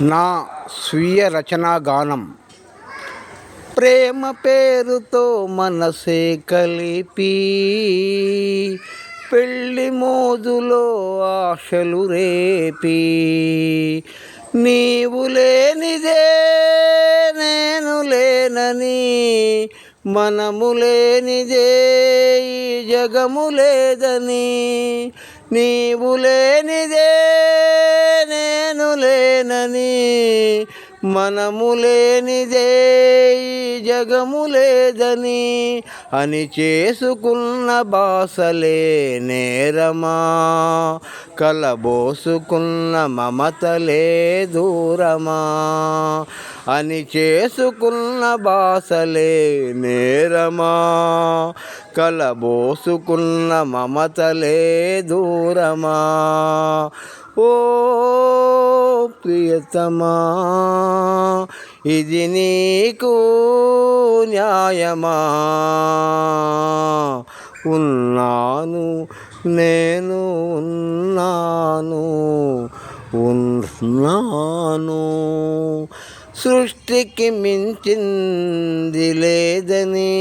నా స్వీయ రచనా గానం. ప్రేమ పేరుతో మనసే కలిపి పెళ్ళి మోజులో ఆశలు రేపి. నీవు లేనిదే నేను లేనని మనము లేనిదే ఈ జగము లేదని. నీవు లేనిదే నేను లేనని మనము లేనిదే జగము లేదని అని చేసుకున్న బాసలే నేరమా. కలబోసుకున్న మమతలే దూరమా. అని చేసుకున్న బాసలే నేరమా. కలబోసుకున్న మమతలే దూరమా. ఓ ప్రియతమా ఇది నీకు న్యాయమా? ఉన్నాను నేను ఉన్నాను ఉన్నాను. సృష్టికి మించింది లేదని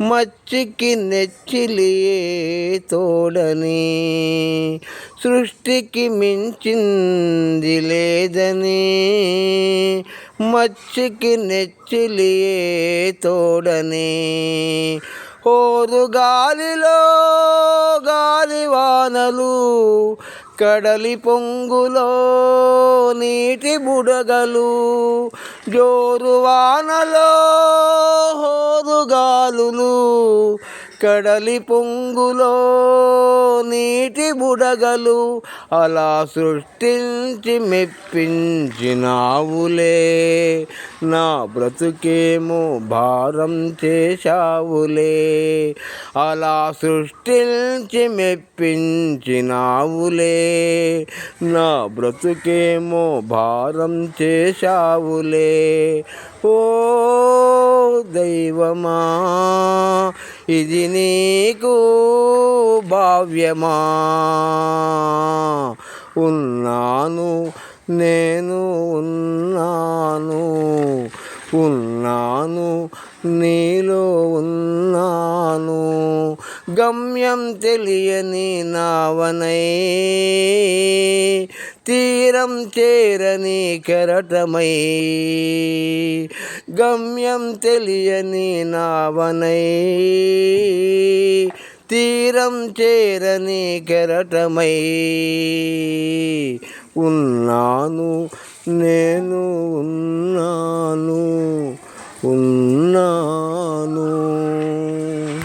మచ్చికి నెచ్చిలియే తోడని సృష్టికి మించింది లేదని. మచ్చికి నెచ్చిలియే తోడని ఓరు గాలిలో గాలివానలు కడలి పొంగులో నీటి బుడగలు జోరు వానలో హోరుగాలులు. కడలి పొంగులో నీటి బుడగలు అలా సృష్టించి మెప్పించినావులే. నా బ్రతుకేమో భారం చేశావులే. అలా సృష్టించి మెప్పించినావులే. నా బ్రతుకేమో భారం చేశావులే. ఓ దైవమా ఇది నీకు భావ్యమా. ఉన్నాను నేను ఉన్నాను ఉన్నాను నీలో ఉన్నాను. గమ్యం తెలియని నావనై తీరం చేరని కెరటమై గమ్యం తెలియని నావనై తీరం చేరని కెరటమై ఉన్నాను నేను ఉన్న